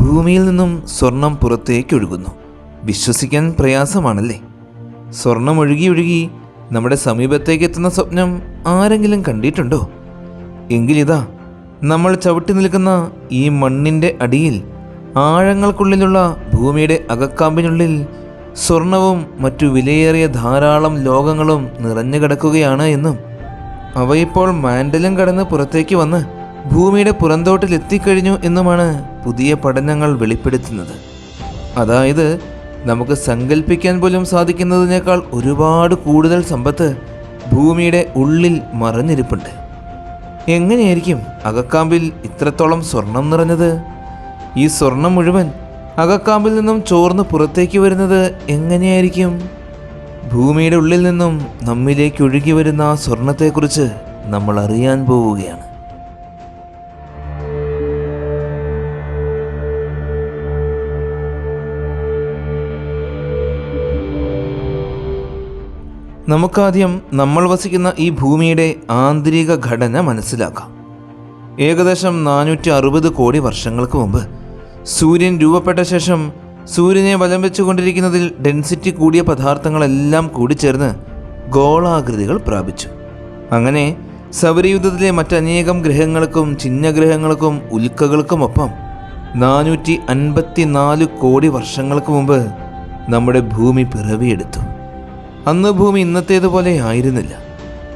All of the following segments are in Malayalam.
ഭൂമിയിൽ നിന്നും സ്വർണം പുറത്തേക്ക് ഒഴുകുന്നു വിശ്വസിക്കാൻ പ്രയാസമാണല്ലേ? സ്വർണം ഒഴുകി ഒഴുകി നമ്മുടെ സമീപത്തേക്ക് എത്തുന്ന സ്വപ്നം ആരെങ്കിലും കണ്ടിട്ടുണ്ടോ? എങ്കിലിതാ നമ്മൾ ചവിട്ടി നിൽക്കുന്ന ഈ മണ്ണിന്റെ അടിയിൽ ആഴങ്ങൾക്കുള്ളിലുള്ള ഭൂമിയുടെ അകക്കാമ്പിനുള്ളിൽ സ്വർണവും മറ്റു വിലയേറിയ ധാരാളം ലോകങ്ങളും നിറഞ്ഞു കിടക്കുകയാണ് എന്നും അവയിപ്പോൾ മാൻഡലും കടന്ന് പുറത്തേക്ക് വന്ന് ഭൂമിയുടെ പുറന്തോട്ടിൽ എത്തിക്കഴിഞ്ഞു എന്നുമാണ് പുതിയ പഠനങ്ങൾ വെളിപ്പെടുത്തുന്നത്. അതായത് നമുക്ക് സങ്കല്പിക്കാൻ പോലും സാധിക്കുന്നതിനേക്കാൾ ഒരുപാട് കൂടുതൽ സമ്പത്ത് ഭൂമിയുടെ ഉള്ളിൽ മറഞ്ഞിരിപ്പുണ്ട്. എങ്ങനെയായിരിക്കും അകക്കാമ്പിൽ ഇത്രത്തോളം സ്വർണം നിറഞ്ഞത്? ഈ സ്വർണം മുഴുവൻ അകക്കാമ്പിൽ നിന്നും ചോർന്ന് പുറത്തേക്ക് വരുന്നത് എങ്ങനെയായിരിക്കും? ഭൂമിയുടെ ഉള്ളിൽ നിന്നും നമ്മിലേക്ക് ഒഴുകി വരുന്ന ആ സ്വർണത്തെക്കുറിച്ച് നമ്മൾ അറിയാൻ പോവുകയാണ്. നമുക്കാദ്യം നമ്മൾ വസിക്കുന്ന ഈ ഭൂമിയുടെ ആന്തരിക ഘടന മനസ്സിലാക്കാം. ഏകദേശം നാനൂറ്റി അറുപത് കോടി വർഷങ്ങൾക്ക് മുമ്പ് സൂര്യൻ രൂപപ്പെട്ട ശേഷം സൂര്യനെ വലം വെച്ചുകൊണ്ടിരിക്കുന്നതിൽ ഡെൻസിറ്റി കൂടിയ പദാർത്ഥങ്ങളെല്ലാം കൂടിച്ചേർന്ന് ഗോളാകൃതികൾ പ്രാപിച്ചു. അങ്ങനെ സൗരയുദ്ധത്തിലെ മറ്റനേകം ഗ്രഹങ്ങൾക്കും ചിഹ്നഗ്രഹങ്ങൾക്കും ഉൽക്കകൾക്കുമൊപ്പം നാനൂറ്റി അൻപത്തി നാല് കോടി വർഷങ്ങൾക്ക് മുമ്പ് നമ്മുടെ ഭൂമി പിറവിയെടുത്തു. അന്ന് ഭൂമി ഇന്നത്തേതുപോലെ ആയിരുന്നില്ല.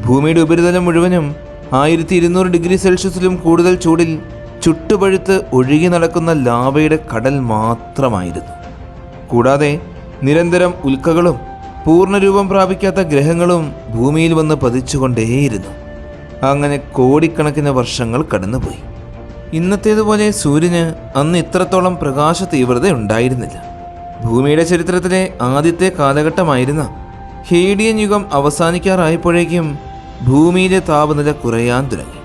ഭൂമിയുടെ ഉപരിതലം മുഴുവനും ആയിരത്തി ഇരുന്നൂറ് ഡിഗ്രി സെൽഷ്യസിലും കൂടുതൽ ചൂടിൽ ചുട്ടുപഴുത്ത് ഒഴുകി നടക്കുന്ന ലാവയുടെ കടൽ മാത്രമായിരുന്നു. കൂടാതെ നിരന്തരം ഉൽക്കകളും പൂർണരൂപം പ്രാപിക്കാത്ത ഗ്രഹങ്ങളും ഭൂമിയിൽ വന്ന് പതിച്ചുകൊണ്ടേയിരുന്നു. അങ്ങനെ കോടിക്കണക്കിന് വർഷങ്ങൾ കടന്നുപോയി. ഇന്നത്തേതുപോലെ സൂര്യന് അന്ന് ഇത്രത്തോളം പ്രകാശ തീവ്രത ഉണ്ടായിരുന്നില്ല. ഭൂമിയുടെ ചരിത്രത്തിലെ ആദ്യത്തെ കാലഘട്ടമായിരുന്ന ഹേഡിയൻ യുഗം അവസാനിക്കാറായപ്പോഴേക്കും ഭൂമിയിലെ താപനില കുറയാൻ തുടങ്ങി.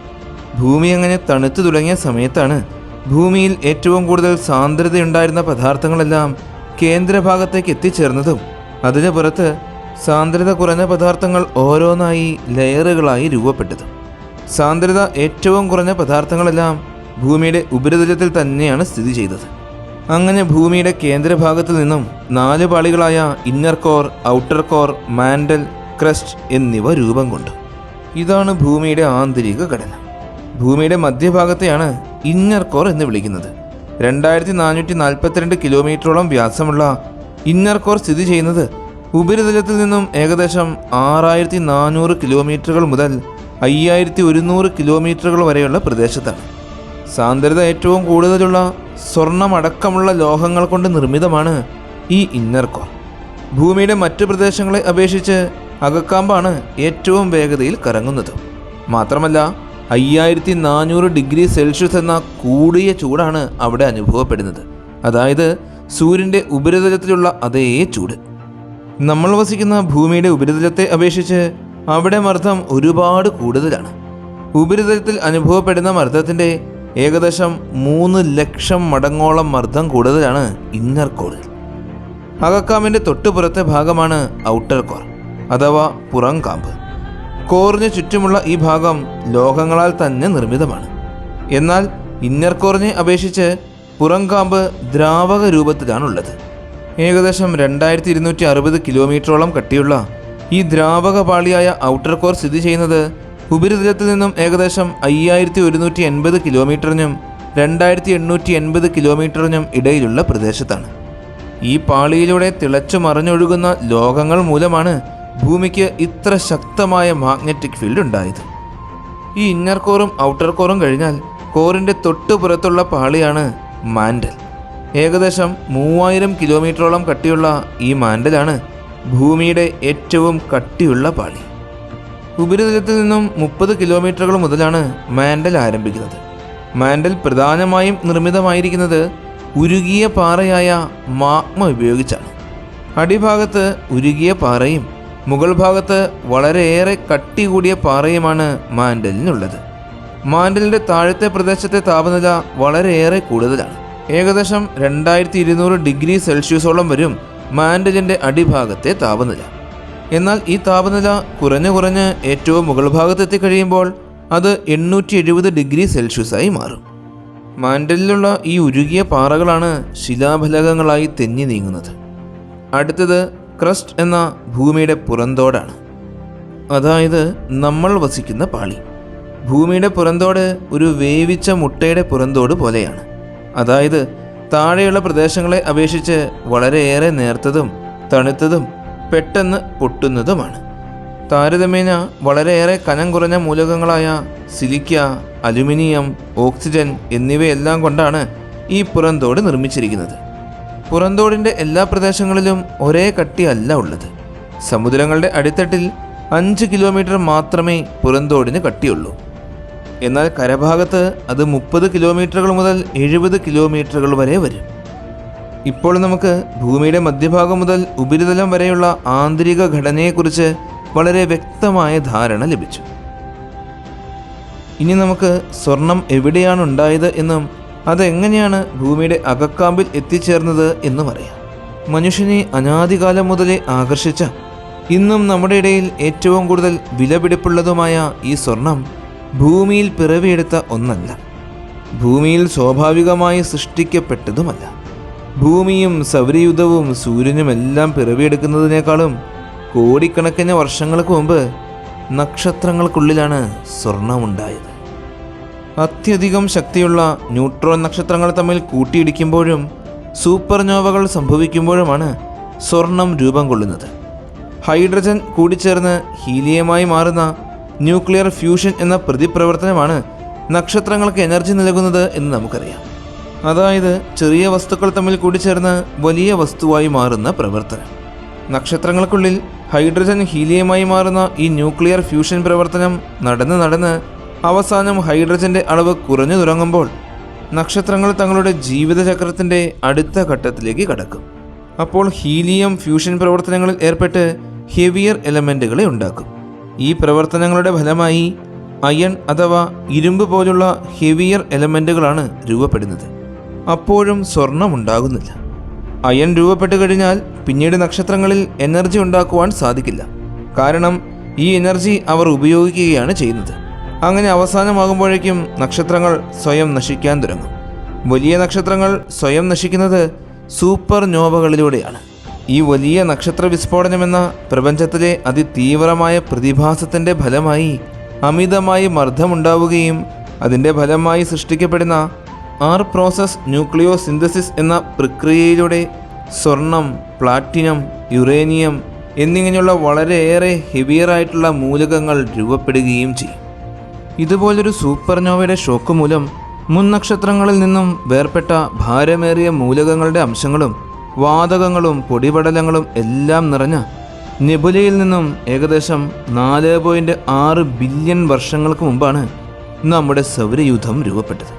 ഭൂമി അങ്ങനെ തണുത്തു തുടങ്ങിയ സമയത്താണ് ഭൂമിയിൽ ഏറ്റവും കൂടുതൽ സാന്ദ്രതയുണ്ടായിരുന്ന പദാർത്ഥങ്ങളെല്ലാം കേന്ദ്രഭാഗത്തേക്ക് എത്തിച്ചേർന്നതും അതിന് പുറത്ത് സാന്ദ്രത കുറഞ്ഞ പദാർത്ഥങ്ങൾ ഓരോന്നായി ലെയറുകളായി രൂപപ്പെട്ടതും. സാന്ദ്രത ഏറ്റവും കുറഞ്ഞ പദാർത്ഥങ്ങളെല്ലാം ഭൂമിയുടെ ഉപരിതലത്തിൽ തന്നെയാണ് സ്ഥിതി ചെയ്തത്. അങ്ങനെ ഭൂമിയുടെ കേന്ദ്രഭാഗത്തു നിന്നും നാല് പാളികളായ inner core outer core mantle crust എന്നിവ രൂപം കൊണ്ടു. ഇതാണ് ഭൂമിയുടെ ആന്തരിക ഘടന. ഭൂമിയുടെ മധ്യഭാഗത്തെയാണ് ഇന്നർ കോർ എന്ന് വിളിക്കുന്നത്. രണ്ടായിരത്തി നാനൂറ്റി നാൽപ്പത്തിരണ്ട് കിലോമീറ്ററോളം വ്യാസമുള്ള ഇന്നർ കോർ സ്ഥിതി ചെയ്യുന്നത് ഉപരിതലത്തിൽ നിന്നും ഏകദേശം ആറായിരത്തി നാനൂറ് കിലോമീറ്ററുകൾ മുതൽ അയ്യായിരത്തി ഒരുന്നൂറ് കിലോമീറ്ററുകൾ വരെയുള്ള പ്രദേശത്താണ്. സാന്ദ്രത ഏറ്റവും കൂടുതലുള്ള സ്വർണമടക്കമുള്ള ലോഹങ്ങൾ കൊണ്ട് നിർമ്മിതമാണ് ഈ ഇന്നർ കോർ. ഭൂമിയുടെ മറ്റു പ്രദേശങ്ങളെ അപേക്ഷിച്ച് അകക്കാമ്പാണ് ഏറ്റവും വേഗതയിൽ കറങ്ങുന്നത്. മാത്രമല്ല അയ്യായിരത്തി നാനൂറ് ഡിഗ്രി സെൽഷ്യസ് എന്ന കൂടിയ ചൂടാണ് അവിടെ അനുഭവപ്പെടുന്നത്. അതായത് സൂര്യന്റെ ഉപരിതലത്തിലുള്ള അതേ ചൂട്. നമ്മൾ വസിക്കുന്ന ഭൂമിയുടെ ഉപരിതലത്തെ അപേക്ഷിച്ച് അവിടെ മർദ്ദം ഒരുപാട് കൂടുതലാണ്. ഉപരിതലത്തിൽ അനുഭവപ്പെടുന്ന മർദ്ദത്തിന്റെ ഏകദേശം മൂന്ന് ലക്ഷം മടങ്ങോളം മർദ്ദം കൂടുതലാണ് ഇന്നർ കോറിൽ അകക്കാമ്പിന്റെ തൊട്ടുപുറത്തെ ഭാഗമാണ് ഔട്ടർ കോർ അഥവാ പുറം കാമ്പ്. കോറിന് ചുറ്റുമുള്ള ഈ ഭാഗം ലോഹങ്ങളാൽ തന്നെ നിർമ്മിതമാണ്. എന്നാൽ ഇന്നർ കോറിനെ അപേക്ഷിച്ച് പുറം കാമ്പ് ദ്രാവക രൂപത്തിലാണുള്ളത്. ഏകദേശം രണ്ടായിരത്തി ഇരുന്നൂറ്റി അറുപത് കിലോമീറ്ററോളം കട്ടിയുള്ള ഈ ദ്രാവക പാളിയായ ഔട്ടർ കോർ സ്ഥിതി ചെയ്യുന്നത് ഉപരിതലത്തിൽ നിന്നും ഏകദേശം അയ്യായിരത്തി ഒരുന്നൂറ്റി എൺപത് കിലോമീറ്ററിനും രണ്ടായിരത്തി എണ്ണൂറ്റി എൺപത് കിലോമീറ്ററിനും ഇടയിലുള്ള പ്രദേശത്താണ്. ഈ പാളിയിലൂടെ തിളച്ചു മറിഞ്ഞൊഴുകുന്ന ലോകങ്ങൾ മൂലമാണ് ഭൂമിക്ക് ഇത്ര ശക്തമായ മാഗ്നറ്റിക് ഫീൽഡ് ഉണ്ടായത്. ഈ ഇന്നർ കോറും ഔട്ടർ കോറും കഴിഞ്ഞാൽ കോറിന്റെ തൊട്ടുപുറത്തുള്ള പാളിയാണ് മാൻഡൽ. ഏകദേശം മൂവായിരം കിലോമീറ്ററോളം കട്ടിയുള്ള ഈ മാൻഡലാണ് ഭൂമിയുടെ ഏറ്റവും കട്ടിയുള്ള പാളി. ഉപരിതലത്തിൽ നിന്നും മുപ്പത് കിലോമീറ്ററുകൾ മുതലാണ് മാൻഡൽ ആരംഭിക്കുന്നത്. മാൻഡൽ പ്രധാനമായും നിർമ്മിതമായിരിക്കുന്നത് ഉരുകിയ പാറയായ മാഗ്മ ഉപയോഗിച്ചാണ്. അടിഭാഗത്ത് ഉരുകിയ പാറയും മുകൾ ഭാഗത്ത് വളരെയേറെ കട്ടി കൂടിയ പാറയുമാണ് മാൻഡലിനുള്ളത്. മാൻഡലിന്റെ താഴത്തെ പ്രദേശത്തെ താപനില വളരെയേറെ കൂടുതലാണ്. ഏകദേശം രണ്ടായിരത്തി ഇരുന്നൂറ് ഡിഗ്രി സെൽഷ്യസോളം വരും മാൻഡലിന്റെ അടിഭാഗത്തെ താപനില. എന്നാൽ ഈ താപനില കുറഞ്ഞു കുറഞ്ഞ് ഏറ്റവും മുകൾ ഭാഗത്തെത്തി കഴിയുമ്പോൾ അത് എണ്ണൂറ്റി എഴുപത് ഡിഗ്രി സെൽഷ്യസായി മാറും. മാൻഡലിലുള്ള ഈ ഉരുകിയ പാറകളാണ് ശിലാഫലകങ്ങളായി തെന്നി നീങ്ങുന്നത്. അടുത്തത് ക്രസ്റ്റ് എന്ന ഭൂമിയുടെ പുറന്തോടാണ്. അതായത് നമ്മൾ വസിക്കുന്ന പാളി. ഭൂമിയുടെ പുറന്തോട് ഒരു വേവിച്ച മുട്ടയുടെ പുറന്തോട് പോലെയാണ്. അതായത് താഴെയുള്ള പ്രദേശങ്ങളെ അപേക്ഷിച്ച് വളരെയേറെ നേർത്തതും തണുത്തതും പെട്ടെന്ന് പൊട്ടുന്നതുമാണ്. താരതമ്യേന വളരെയേറെ കനം കുറഞ്ഞ മൂലകങ്ങളായ സിലിക്ക അലുമിനിയം ഓക്സിജൻ എന്നിവയെല്ലാം കൊണ്ടാണ് ഈ പുറന്തോട് നിർമ്മിച്ചിരിക്കുന്നത്. പുറന്തോടിന്റെ എല്ലാ പ്രദേശങ്ങളിലും ഒരേ കട്ടിയല്ല ഉള്ളത്. സമുദ്രങ്ങളുടെ അടിത്തട്ടിൽ അഞ്ച് കിലോമീറ്റർ മാത്രമേ പുറന്തോടിന് കട്ടിയുള്ളൂ. എന്നാൽ കരഭാഗത്ത് അത് മുപ്പത് കിലോമീറ്ററുകൾ മുതൽ എഴുപത് കിലോമീറ്ററുകൾ വരെ വരും. ഇപ്പോൾ നമുക്ക് ഭൂമിയുടെ മധ്യഭാഗം മുതൽ ഉപരിതലം വരെയുള്ള ആന്തരിക ഘടനയെക്കുറിച്ച് വളരെ വ്യക്തമായ ധാരണ ലഭിച്ചു. ഇനി നമുക്ക് സ്വർണം എവിടെയാണ് ഉണ്ടായത് എന്നും അതെങ്ങനെയാണ് ഭൂമിയുടെ അകക്കാമ്പിൽ എത്തിച്ചേർന്നത് എന്നും അറിയാം. മനുഷ്യനെ അനാദികാലം മുതലേ ആകർഷിച്ച ഇന്നും നമ്മുടെ ഇടയിൽ ഏറ്റവും കൂടുതൽ വിലപിടിപ്പുള്ളതുമായ ഈ സ്വർണം ഭൂമിയിൽ പിറവിയെടുത്ത ഒന്നല്ല. ഭൂമിയിൽ സ്വാഭാവികമായി സൃഷ്ടിക്കപ്പെട്ടതുമല്ല. ഭൂമിയും സൗരയുധവും സൂര്യനുമെല്ലാം പിറവിയെടുക്കുന്നതിനേക്കാളും കോടിക്കണക്കിന് വർഷങ്ങൾക്ക് മുമ്പ് നക്ഷത്രങ്ങൾക്കുള്ളിലാണ് സ്വർണമുണ്ടായത്. അത്യധികം ശക്തിയുള്ള ന്യൂട്രോൺ നക്ഷത്രങ്ങൾ തമ്മിൽ കൂട്ടിയിടിക്കുമ്പോഴും സൂപ്പർനോവകൾ സംഭവിക്കുമ്പോഴുമാണ് സ്വർണം രൂപം കൊള്ളുന്നത്. ഹൈഡ്രജൻ കൂടിച്ചേർന്ന് ഹീലിയമായി മാറുന്ന ന്യൂക്ലിയർ ഫ്യൂഷൻ എന്ന പ്രതിപ്രവർത്തനമാണ് നക്ഷത്രങ്ങൾക്ക് എനർജി നൽകുന്നത് എന്ന് നമുക്കറിയാം. അതായത് ചെറിയ വസ്തുക്കൾ തമ്മിൽ കൂടിച്ചേർന്ന് വലിയ വസ്തുവായി മാറുന്ന പ്രവർത്തനം. നക്ഷത്രങ്ങൾക്കുള്ളിൽ ഹൈഡ്രജൻ ഹീലിയമായി മാറുന്ന ഈ ന്യൂക്ലിയർ ഫ്യൂഷൻ പ്രവർത്തനം നടന്ന് നടന്ന് അവസാനം ഹൈഡ്രജന്റെ അളവ് കുറഞ്ഞു തുടങ്ങുമ്പോൾ നക്ഷത്രങ്ങൾ തങ്ങളുടെ ജീവിതചക്രത്തിന്റെ അടുത്ത ഘട്ടത്തിലേക്ക് കടക്കും. അപ്പോൾ ഹീലിയം ഫ്യൂഷൻ പ്രവർത്തനങ്ങളിൽ ഏർപ്പെട്ട് ഹെവിയർ എലമെന്റുകളെ ഉണ്ടാക്കും. ഈ പ്രവർത്തനങ്ങളുടെ ഫലമായി അയൺ അഥവാ ഇരുമ്പ് പോലുള്ള ഹെവിയർ എലമെന്റുകളാണ് രൂപപ്പെടുന്നത്. അപ്പോഴും സ്വർണം ഉണ്ടാകുന്നില്ല അയൺ രൂപപ്പെട്ടു കഴിഞ്ഞാൽ പിന്നീട് നക്ഷത്രങ്ങളിൽ എനർജി ഉണ്ടാക്കുവാൻ സാധിക്കില്ല. കാരണം ഈ എനർജി അവർ ഉപയോഗിക്കുകയാണ് ചെയ്യുന്നത്. അങ്ങനെ അവസാനമാകുമ്പോഴേക്കും നക്ഷത്രങ്ങൾ സ്വയം നശിക്കാൻ തുടങ്ങും. വലിയ നക്ഷത്രങ്ങൾ സ്വയം നശിക്കുന്നത് സൂപ്പർ നോവകളിലൂടെയാണ് ഈ വലിയ നക്ഷത്ര വിസ്ഫോടനമെന്ന പ്രപഞ്ചത്തിലെ അതിതീവ്രമായ പ്രതിഭാസത്തിന്റെ ഫലമായി അമിതമായി മർദ്ദമുണ്ടാവുകയും അതിന്റെ ഫലമായി സൃഷ്ടിക്കപ്പെടുന്ന ആർ പ്രോസസ് ന്യൂക്ലിയോ സിന്തസിസ് എന്ന പ്രക്രിയയിലൂടെ സ്വർണം പ്ലാറ്റിനം യുറേനിയം എന്നിങ്ങനെയുള്ള വളരെയേറെ ഹെവിയറായിട്ടുള്ള മൂലകങ്ങൾ രൂപപ്പെടുകയും ചെയ്യും. ഇതുപോലൊരു സൂപ്പർനോവയുടെ ഷോക്ക് മൂലം മുൻ നക്ഷത്രങ്ങളിൽ നിന്നും വേർപെട്ട ഭാരമേറിയ മൂലകങ്ങളുടെ അംശങ്ങളും വാതകങ്ങളും പൊടിപടലങ്ങളും എല്ലാം നിറഞ്ഞ നെബുലയിൽ നിന്നും ഏകദേശം നാല് പോയിന്റ് ആറ് ബില്യൺ വർഷങ്ങൾക്ക് മുമ്പാണ് നമ്മുടെ സൗരയൂഥം രൂപപ്പെട്ടത്.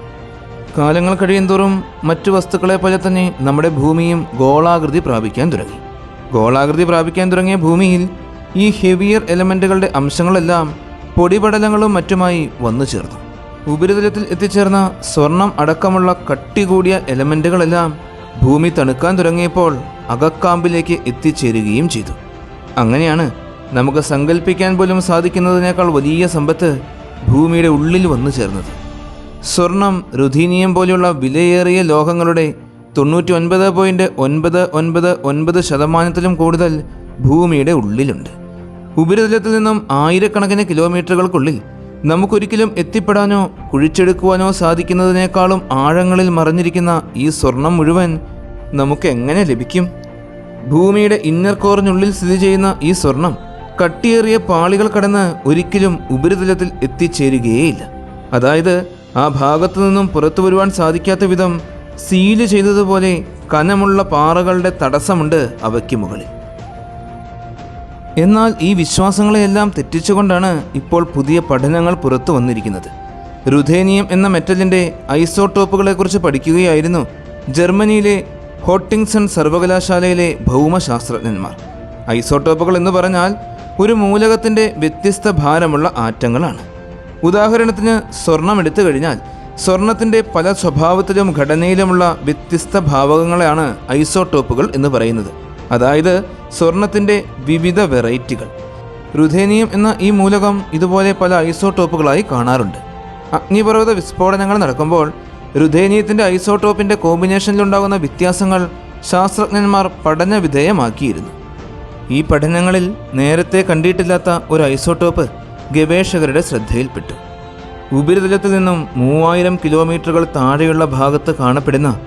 കാലങ്ങൾ കഴിയുന്തോറും മറ്റു വസ്തുക്കളെ പോലെ തന്നെ നമ്മുടെ ഭൂമിയും ഗോളാകൃതി പ്രാപിക്കാൻ തുടങ്ങി. ഗോളാകൃതി പ്രാപിക്കാൻ തുടങ്ങിയ ഭൂമിയിൽ ഈ ഹെവിയർ എലമെന്റുകളുടെ അംശങ്ങളെല്ലാം പൊടിപടലങ്ങളും മറ്റുമായി വന്നു ചേർന്നു. ഉപരിതലത്തിൽ എത്തിച്ചേർന്ന സ്വർണം അടക്കമുള്ള കട്ടി കൂടിയ എലമെന്റുകളെല്ലാം ഭൂമി തണുക്കാൻ തുടങ്ങിയപ്പോൾ അകക്കാമ്പിലേക്ക് എത്തിച്ചേരുകയും ചെയ്തു. അങ്ങനെയാണ് നമുക്ക് സങ്കല്പിക്കാൻ പോലും സാധിക്കുന്നതിനേക്കാൾ വലിയ സമ്പത്ത് ഭൂമിയുടെ ഉള്ളിൽ വന്നു ചേർന്നത്. സ്വർണം രുധീനിയം പോലെയുള്ള വിലയേറിയ ലോഹങ്ങളുടെ തൊണ്ണൂറ്റി ഒൻപത് പോയിന്റ് ഒൻപത് ഒൻപത് ഒൻപത് ശതമാനത്തിലും കൂടുതൽ ഭൂമിയുടെ ഉള്ളിലുണ്ട്. ഉപരിതലത്തിൽ നിന്നും ആയിരക്കണക്കിന് കിലോമീറ്ററുകൾക്കുള്ളിൽ നമുക്കൊരിക്കലും എത്തിപ്പെടാനോ കുഴിച്ചെടുക്കുവാനോ സാധിക്കുന്നതിനേക്കാളും ആഴങ്ങളിൽ മറഞ്ഞിരിക്കുന്ന ഈ സ്വർണം മുഴുവൻ നമുക്ക് എങ്ങനെ ലഭിക്കും? ഭൂമിയുടെ ഇന്നർ കോറിനുള്ളിൽ സ്ഥിതി ചെയ്യുന്ന ഈ സ്വർണം കട്ടിയേറിയ പാളികൾ കടന്ന് ഒരിക്കലും ഉപരിതലത്തിൽ എത്തിച്ചേരുകയേയില്ല. അതായത് ആ ഭാഗത്തു നിന്നും പുറത്തു വരുവാൻ സാധിക്കാത്ത വിധം സീൽ ചെയ്തതുപോലെ കനമുള്ള പാറകളുടെ തടസ്സമുണ്ട് അവയ്ക്ക് മുകളിൽ. എന്നാൽ ഈ വിശ്വാസങ്ങളെയെല്ലാം തെറ്റിച്ചുകൊണ്ടാണ് ഇപ്പോൾ പുതിയ പഠനങ്ങൾ പുറത്തു വന്നിരിക്കുന്നത്. റുഥേനിയം എന്ന മെറ്റലിന്റെ ഐസോട്ടോപ്പുകളെക്കുറിച്ച് പഠിക്കുകയായിരുന്നു ജർമ്മനിയിലെ ഹോട്ടിങ്സൺ സർവകലാശാലയിലെ ഭൗമശാസ്ത്രജ്ഞന്മാർ. ഐസോടോപ്പുകൾ എന്ന് പറഞ്ഞാൽ ഒരു മൂലകത്തിന്റെ വ്യത്യസ്ത ഭാരമുള്ള ആറ്റങ്ങളാണ്. ഉദാഹരണത്തിന് സ്വർണം എടുത്തു കഴിഞ്ഞാൽ സ്വർണത്തിന്റെ പല സ്വഭാവത്തിലും ഘടനയിലുമുള്ള വ്യത്യസ്ത ഭാവകങ്ങളെയാണ് ഐസോടോപ്പുകൾ എന്ന് പറയുന്നത്. അതായത് സ്വർണത്തിന്റെ വിവിധ വെറൈറ്റികൾ. റുഥേനിയം എന്ന ഈ മൂലകം ഇതുപോലെ പല ഐസോടോപ്പുകളായി കാണാറുണ്ട്. അഗ്നിപർവത വിസ്ഫോടനങ്ങൾ നടക്കുമ്പോൾ റുധേനിയത്തിന്റെ ഐസോട്ടോപ്പിന്റെ കോമ്പിനേഷനിലുണ്ടാകുന്ന വ്യത്യാസങ്ങൾ ശാസ്ത്രജ്ഞന്മാർ പഠന വിധേയമാക്കിയിരുന്നു. ഈ പഠനങ്ങളിൽ നേരത്തെ കണ്ടിട്ടില്ലാത്ത ഒരു ഐസോട്ടോപ്പ് ഗവേഷകരുടെ ശ്രദ്ധയിൽപ്പെട്ടു. ഉപരിതലത്തിൽ നിന്നും മൂവായിരം കിലോമീറ്ററുകൾ താഴെയുള്ള ഭാഗത്ത് കാണപ്പെടുന്ന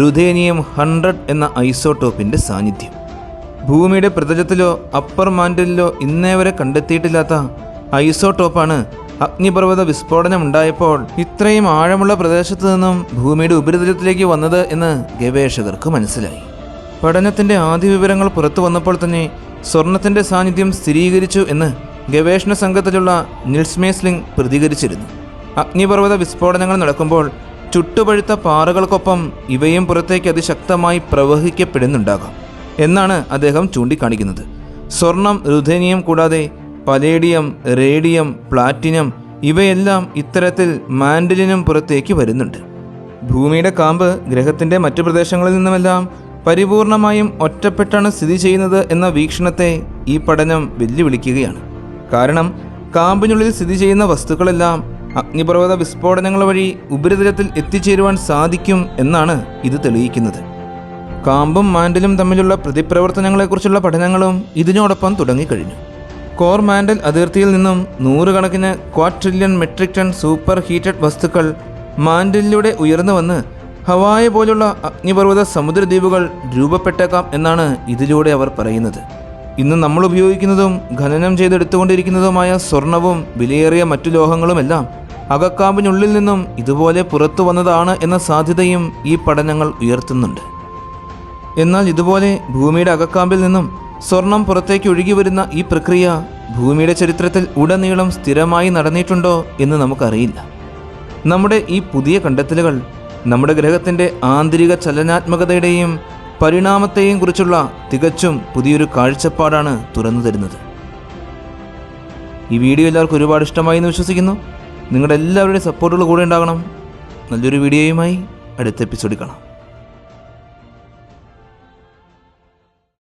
റുധേനിയം ഹൺഡ്രഡ് എന്ന ഐസോട്ടോപ്പിന്റെ സാന്നിധ്യം. ഭൂമിയുടെ പ്രതലത്തിലോ അപ്പർ മാൻഡലിലോ ഇന്നേ വരെ കണ്ടെത്തിയിട്ടില്ലാത്ത ഐസോട്ടോപ്പാണ് അഗ്നിപർവത വിസ്ഫോടനമുണ്ടായപ്പോൾ ഇത്രയും ആഴമുള്ള പ്രദേശത്തു നിന്നും ഭൂമിയുടെ ഉപരിതലത്തിലേക്ക് വന്നത് എന്ന് ഗവേഷകർക്ക് മനസ്സിലായി. പഠനത്തിന്റെ ആദ്യ വിവരങ്ങൾ പുറത്തു വന്നപ്പോൾ തന്നെ സ്വർണത്തിന്റെ സാന്നിധ്യം സ്ഥിരീകരിച്ചു എന്ന് ഗവേഷണ സംഘത്തിലുള്ള നിൽസ് മേസ്ലിംഗ് പ്രതികരിച്ചിരുന്നു. അഗ്നിപർവത വിസ്ഫോടനങ്ങൾ നടക്കുമ്പോൾ ചുട്ടുപഴുത്ത പാറകൾക്കൊപ്പം ഇവയും പുറത്തേക്ക് അതിശക്തമായി പ്രവഹിക്കപ്പെടുന്നുണ്ടാകാം എന്നാണ് അദ്ദേഹം ചൂണ്ടിക്കാണിക്കുന്നത്. സ്വർണം റുധേനിയം കൂടാതെ പലേഡിയം റേഡിയം പ്ലാറ്റിനം ഇവയെല്ലാം ഇത്തരത്തിൽ മാൻഡലിനും പുറത്തേക്ക് വരുന്നുണ്ട്. ഭൂമിയുടെ കാമ്പ് ഗ്രഹത്തിന്റെ മറ്റു പ്രദേശങ്ങളിൽ നിന്നുമെല്ലാം പരിപൂർണമായും ഒറ്റപ്പെട്ടാണ് സ്ഥിതി ചെയ്യുന്നത് എന്ന വീക്ഷണത്തെ ഈ പഠനം വെല്ലുവിളിക്കുകയാണ്. കാരണം കാമ്പിനുള്ളിൽ സ്ഥിതി ചെയ്യുന്ന വസ്തുക്കളെല്ലാം അഗ്നിപർവത വിസ്ഫോടനങ്ങൾ വഴി ഉപരിതലത്തിൽ എത്തിച്ചേരുവാൻ സാധിക്കും എന്നാണ് ഇത് തെളിയിക്കുന്നത്. കാമ്പും മാൻഡലും തമ്മിലുള്ള പ്രതിപ്രവർത്തനങ്ങളെക്കുറിച്ചുള്ള പഠനങ്ങളും ഇതിനോടൊപ്പം തുടങ്ങിക്കഴിഞ്ഞു. കോർ മാൻഡൽ അതിർത്തിയിൽ നിന്നും നൂറുകണക്കിന് quadrillion metric ton super heated വസ്തുക്കൾ മാൻഡലിലൂടെ ഉയർന്നു വന്ന് ഹവായ പോലുള്ള അഗ്നിപർവത സമുദ്രദ്വീപുകൾ രൂപപ്പെട്ടേക്കാം എന്നാണ് ഇതിലൂടെ അവർ പറയുന്നത്. ഇന്ന് നമ്മൾ ഉപയോഗിക്കുന്നതും ഖനനം ചെയ്തെടുത്തുകൊണ്ടിരിക്കുന്നതുമായ സ്വർണവും വിലയേറിയ മറ്റു ലോഹങ്ങളുമെല്ലാം അകക്കാമ്പിനുള്ളിൽ നിന്നും ഇതുപോലെ പുറത്തു വന്നതാണ് എന്ന സാധ്യതയും ഈ പഠനങ്ങൾ ഉയർത്തുന്നുണ്ട്. എന്നാൽ ഇതുപോലെ ഭൂമിയുടെ അകക്കാമ്പിൽ നിന്നും സ്വർണം പുറത്തേക്ക് ഒഴുകി വരുന്ന ഈ പ്രക്രിയ ഭൂമിയുടെ ചരിത്രത്തിൽ ഉടനീളം സ്ഥിരമായി നടന്നിട്ടുണ്ടോ എന്ന് നമുക്കറിയില്ല. നമ്മുടെ ഈ പുതിയ കണ്ടെത്തലുകൾ നമ്മുടെ ഗ്രഹത്തിന്റെ ആന്തരിക ചലനാത്മകതയുടെയും പരിണാമത്തെയും കുറിച്ചുള്ള തികച്ചും പുതിയൊരു കാഴ്ചപ്പാടാണ് തുറന്നു തരുന്നത്. ഈ വീഡിയോ എല്ലാവർക്കും ഒരുപാട് ഇഷ്ടമായി എന്ന് വിശ്വസിക്കുന്നു. നിങ്ങളുടെ എല്ലാവരുടെയും സപ്പോർട്ടുകൾ കൂടെ ഉണ്ടാകണം. നല്ലൊരു വീഡിയോയുമായി അടുത്ത എപ്പിസോഡിൽ കാണാം.